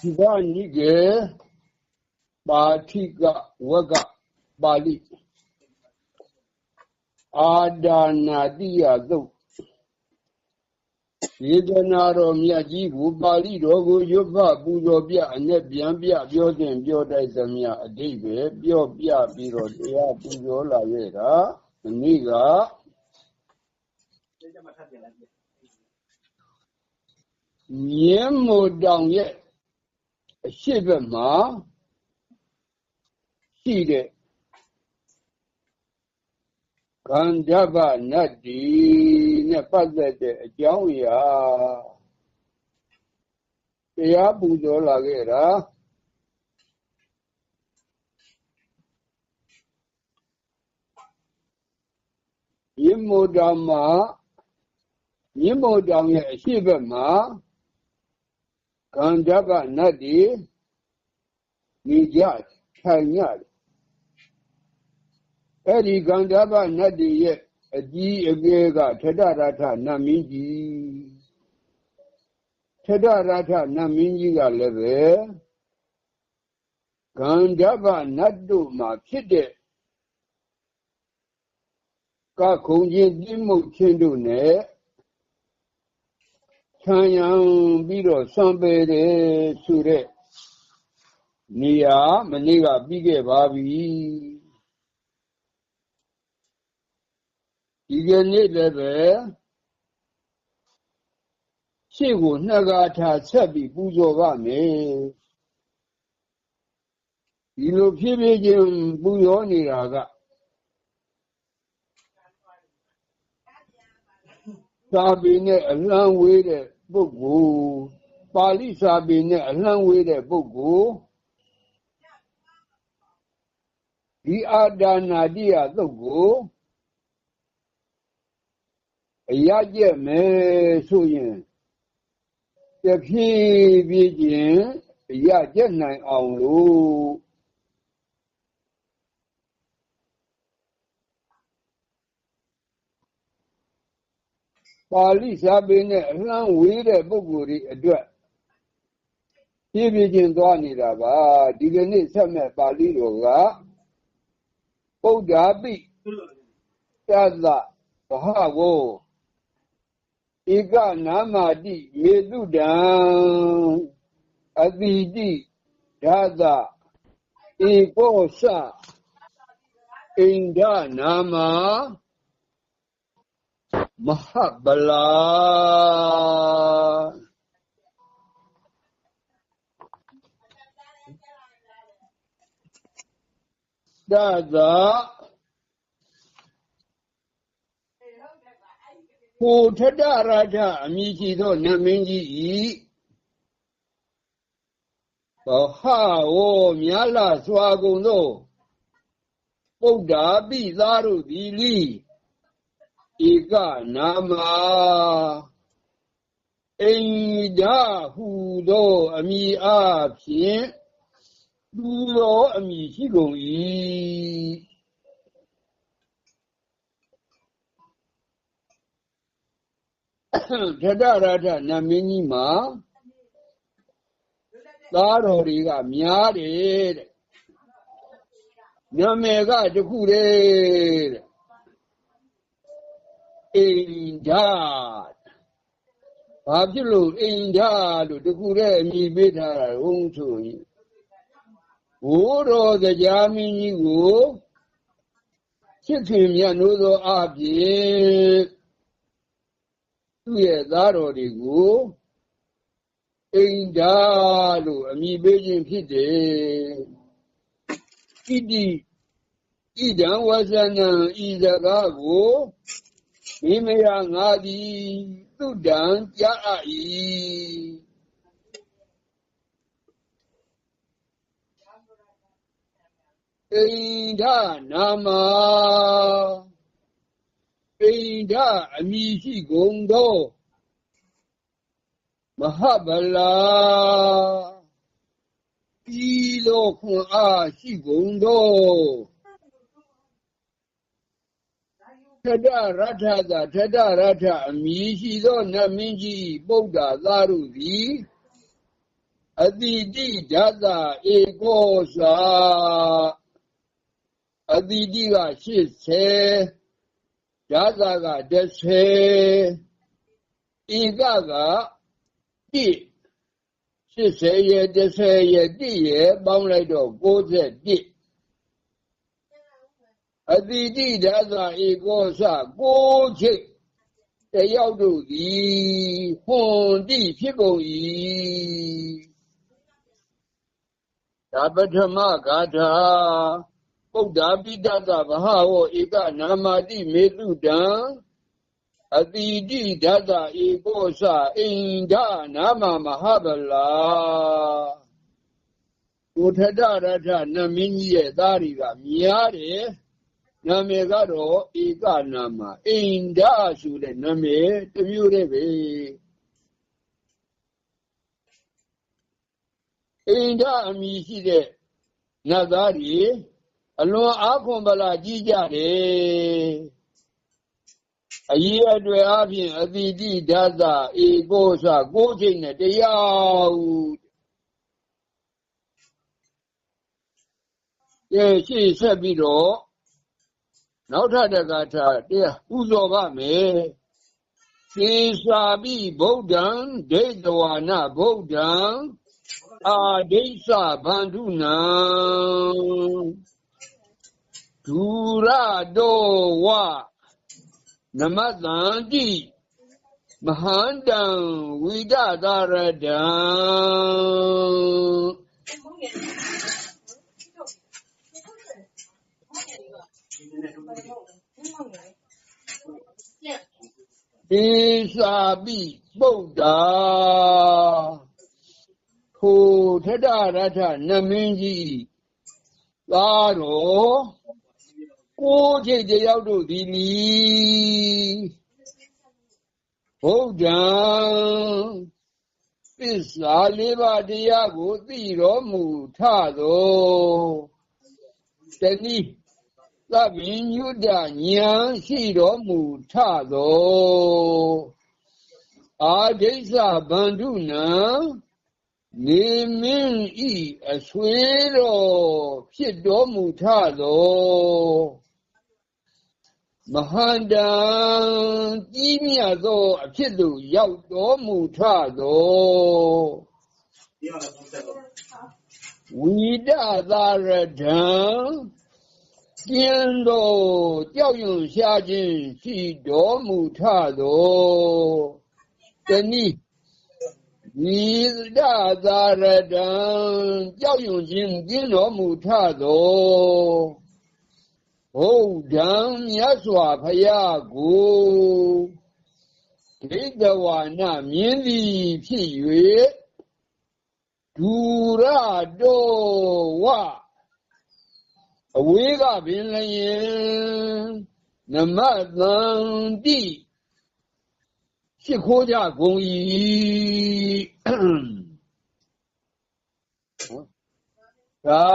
ဒီကနိကေပါထိကဝကပါဠိအာဒါနာတိယသုတ်ယေဒနာတော်မြတ်ကြီးကိုပါဠိတော်ကိုရွတ်ဖပူဇော်ပြအနဲ့ပြန်ပြပြောတင်ပြောတိုက်သမျှအတိတ်ပဲပြောပြပြီးတော့တရားပူဇော်လာရဲ့ကဒီနေ့ကမြင်းမို့တောင်ရဲ့ အရှိတ်ဘက်မှာရှိတဲ့ခန္ဓဗနတ်ဒီနဲ့ပတ်သက်တဲ့အကြောင်းအရာတရားပူဇော်လာခဲ့တာရင်းမို့တောင်မှာရင်းမို့တောင်ရဲ့အရှိတ်ဘက်မှာ ကံဓဗနတ်ဒီနေကြထိုင်ရတယ်အဲ့ဒီကံဓဗနတ်ဒီရဲ့အကြီးအကဲကထထရထနတ်မင်းကြီးထထရထနတ်မင်းကြီးကလည်းပဲကံဓဗနတ်တို့မှာဖြစ်တဲ့ကခုံချင်းတိမှုချင်းတို့နဲ့ ခြံရံပြီးတော့စွန့်ပေတယ်ဆိုတဲ့နေရာမနေ့ကပြီးခဲ့ပါပြီဒီကနေ့လည်းပဲရှေ့ကိုနှစ်ကားထားဆက်ပြီးပူဇော်ပါမယ်ဒီလိုဖြည်းဖြည်းချင်းပူဇော်နေတာက စာပေနဲ့အလံဝေးတဲ့ပုဂ္ဂိုလ်ပါဠိစာပေနဲ့အလံဝေးတဲ့ပုဂ္ဂိုလ်ဒီအာဒါနာတိယသုတ်ကိုအရကျက်မယ်ဆိုရင်တဖြည်းဖြည်းချင်းအရကျက်နိုင်အောင်လို့ ပါဠိစာပေနဲ့အလှမ်းဝေးတဲ့ပုဂ္ဂိုလ်တွေအတွက်ဖြည်းဖြည်းချင်းသွားနေတာပါဒီကနေ့ဆက်မဲ့ပါဠိတော်ကပုဒ္ဓါပိသတ္တဘဟဝောဧကနာမာတိမေတုတံအတိတိဓာတဧကောသဣန္ဒနာမာ မဟာဗလာဒါသာကိုထတရထအမိရှိသောနတ်မင်းကြီးဤဘောဟာဝမြာလာစွာကုန်သောပုဒ္ဓါပိသားတို့သည်လီ ဧကနာမအိန္ဒဟုသောအမိအားဖြင့်သူသောအမိရှိကုန်၏ထထရထနမင်းကြီးမှာသားတော်တွေကများတယ်တဲ့နာမည်ကတခုတည်းတဲ့ အိန္ဒဘာဖြစ်လို့အိန္ဒလို့တခုတည်းအမည်ပေးထားတာဟုတ်ဆိုရင်ဘိုးတော်တရားမင်းကြီးကိုချစ်ခင်မြတ်နိုးသောအဖြစ်သူ့ရဲ့သားတော်တွေကိုအိန္ဒလို့အမည်ပေးခြင်းဖြစ်တယ်ဣတိဣဒံဝဇနံဤစကားကို မိမယငါသည်သူတံကြားအပ်၏အိန္ဒနာမအိန္ဒအမိရှိကုန်သောမဟာဗလာဤလိုခွန်အားရှိကုန်သော ထဒရထသာထဒရထအမိရှိသောနတ်မင်းကြီးပုဒ္ဒါသားတို့သည်အတိတိဓာတဧကောသာအတိတိက80ဓာတက30ဧကက1 80ရဲ့30ရဲ့1ရဲ့ပေါင်းလိုက်တော့91 အတိတိဓာတဧကောသ6ချိတ်တယောက်တို့သည်ဟွန်တိဖြစ်ကုန်၏ဒါပထမဂါထာပုဒ္ဓပိတတဗဟဝဧကနာမတိမေတုတံအတိတိဓာတဧကောသအိန္ဒနာမမဟာဗလာကိုထထရထနမင်းကြီးရဲ့သားတွေကများတယ် နာမည်ကတော့ဧကနာမအိန္ဒဆိုတဲ့နာမည်တစ်မျိုးတည်းပဲအိန္ဒအမည်ရှိတဲ့နတ်သားတွေအလွန်အားခွန်ပလာကြီးကြတယ်အရေးအတွေ့အပြင်အတိတိဓာတဧကောသကိုးချိန်နဲ့တရားကဲရှေ့ဆက်ပြီးတော့ နောက်ထပ်တက္ကထာတရားပူဇော်ပါမယ်သေစာပိဗုဒ္ဓံဒိဋ္ဌဝါနဗုဒ္ဓံအာဒိဋ္ဌဗန္ဓုနံဒူရတောဝနမတန္တိမဟန္တံဝိဒသာရတံ ဧသာပိပုဒ္ဓါထိုထထရထနမင်းကြီးသာတော်ကိုးချိန်တယောက်တို့ဒီလီဗုဒ္ဓံသစ္စာလေးပါးတရားကိုသိတော်မူထသောတနည်း သဗ္ဗညုတဉာဏ်ရှိတော်မူထသောအာဒိဋ္ဌဗန္ဓုနံနေမင်းဤအဆွေတော်ဖြစ်တော်မူထသောမဟာတံကြီးမြတ်သောအဖြစ်သို့ရောက်တော်မူထသောဝိဒသာရဒံ ကျင်းတော်ကြောက်ရွံ့ရှားခြင်းရှိတော်မူထသောတနည်းဤဒသာရတံကြောက်ရွံ့ခြင်းကျင်းတော်မူထသောဘုဒ္ဓံမြတ်စွာဘုရားကိုဒိဋ္ဌ ဝါနမြင်းသည်ဖြစ်၍ဒူရတောဝအဝေးကပင်လျင်နမသန္တိရှိခိုးကြကုန်၏ဒါ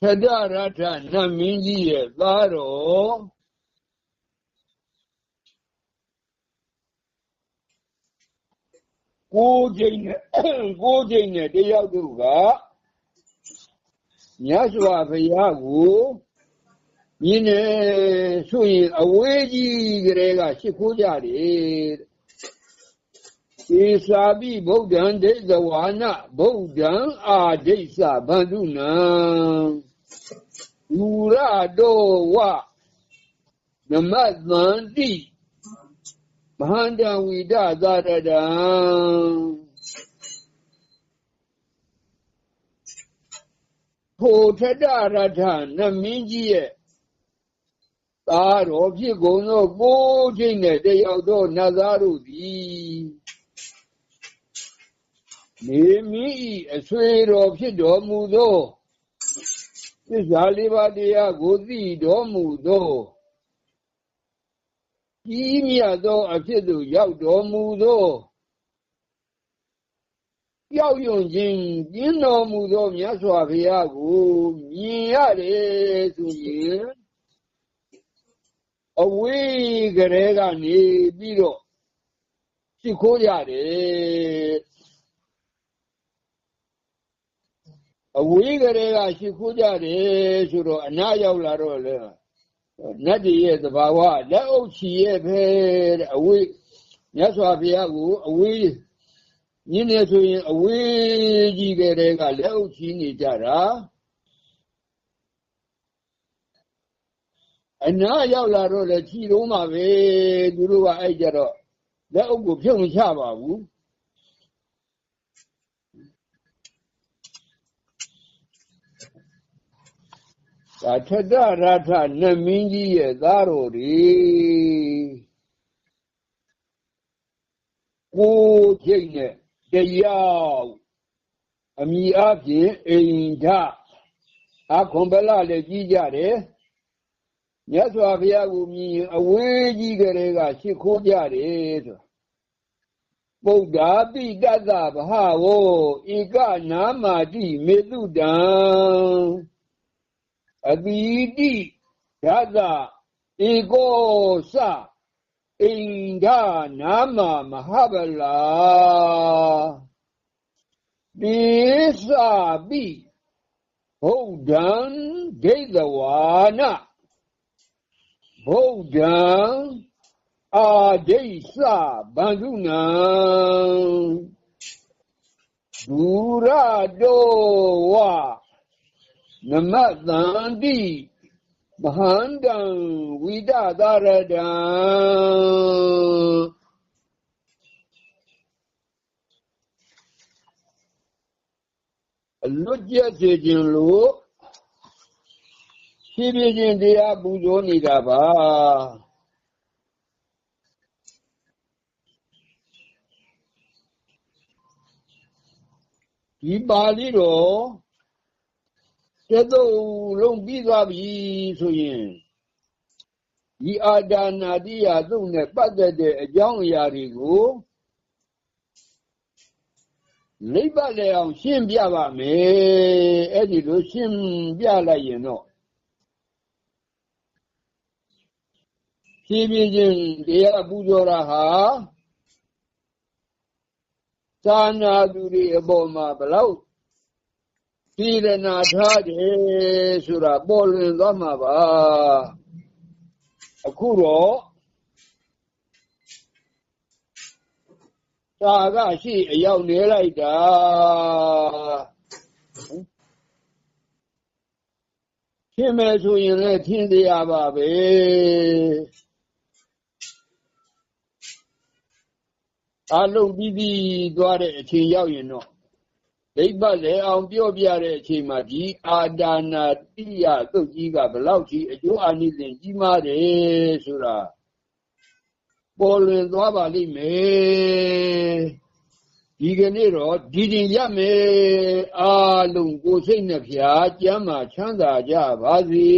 သဒ္ဒရထနတ် မင်းကြီးရဲ့သားတော်ကိုးချိန်နဲ့ကိုးချိန်နဲ့တယောက်တို့ကမြတ်စွာဘုရားကိုမြင်နေဆိုရင်အဝေးကြီးကလေးကရှ िख ိုးကြတယ်ဧသာပိဗုဒ္ဓံဒိဋ္ဌဝါနဗုဒ္ဓံအာဒိဋ္ဌဗန္ဓုနံယူရတောဝနမသန္တိမဟာန္တဝိဒသာရတံ ထိုထတရထနမင်းကြီးရဲ့သားတော်ဖြစ်ကုန်သောကိုးချိန်နဲ့တယောက်သောနတ်သားတို့သည်နေမိဤအဆွေတော်ဖြစ်တော်မူသောသစ္စာလေးပါးတရားကိုသိတော်မူသောကြီးမြတ်သောအဖြစ်သို့ရောက်တော်မူသော ကြောက်ရွံ့ခြင်းကျင်းတော်မူသောမြတ်စွာဘုရားကိုမြင်ရတယ်ဆိုရင်အဝေးကလေးကနေပြီးတော့ရှရှိခိုးရတယ်အဝေးကလေးကရှိခိုးကြတယ်ဆိုတော့အနာရောက်လာတော့လေနတ်တည်းရဲ့သဘာဝလက်အုပ်ချီရဲ့ပဲတဲ့အဝေးမြတ်စွာဘုရားကိုအဝေး ညင်းနေဆိုရင် အဝေးကြီးကလေးက လက်အုပ်ချီနေကြတာအနာရောက်လာတော့လေခြီလုံးမှာပဲသူတို့ကအဲ့ကြတော့လက်အုပ်ကိုဖြုတ်မချပါဘူးဒါထတရထနမင်းကြီးရဲ့သားတော်တွေကိုချိတ်နဲ့ တရားအမိအပြင်အိမ်ဓအခွန်ပလလည်းကြီးကြတယ်မြတ်စွာဘုရားကိုမြင်ရင်အဝေးကြီးကလေးကရှ िख ိုးကြတယ်ဆိုပုဒ္ဓါတိတတ္တဘဟဝောဧကနာမာတိမေတုတံအတိတိဓာတဧကောစ အိန္ဒနာမမဟာဗလာပိသပိဘုဒ္ဓံဒိဋ္ဌဝါနဗုဒ္ဓံအာဒိသဗန္ဓုနံဒူရတောဝနမတန္တိ မဟန္တံဝိဒသာရတံအလွတ်ကျက်စေခြင်းလို့ဖြည်းဖြည်းချင်းတရားပူဇော်နေတာပါဒီပါဠိတော် တသုလုံးပြီးသွားပြီဆိုရင်ဒီအာဒါနာတိယသုံးနဲ့ပတ်သက်တဲ့အကြောင်းအရာတွေကိုနိဗ္ဗာန်လည်းအောင် ရှင်းပြပါမယ်အဲ့ဒီလိုရှင်းပြလိုက်ရင်တော့ဖြည်းဖြည်းချင်းတရားပူဇော်တာဟာသာနာသူတွေအပေါ်မှာဘလောက် သီရနာထားတယ်ဆိုတာပေါ်လွင်သွားမှာပါအခုတော့သာကရှိအရောက်နေလိုက်တာရှင်းမယ်ဆိုရင်လည်းထင်တရားပါပဲအလုံးပြီးပြီးသွားတဲ့အချိန်ရောက်ရင်တော့ ဒိဗ္ဗလည်းအောင်ပြောပြတဲ့အချိန်မှာဒီအာဒါနာတိယသုတ်ကြီးကဘလောက်ကြီးအကျိုးအာနိသင်ကြီးမားတယ်ဆိုတာပေါ်လွင်သွားပါလိမ့်မယ်ဒီကနေ့တော့ဒီတင်ရမယ်အာလုံးကိုစိတ်နှဖျားကျမ်းမာချမ်းသာကြပါစေ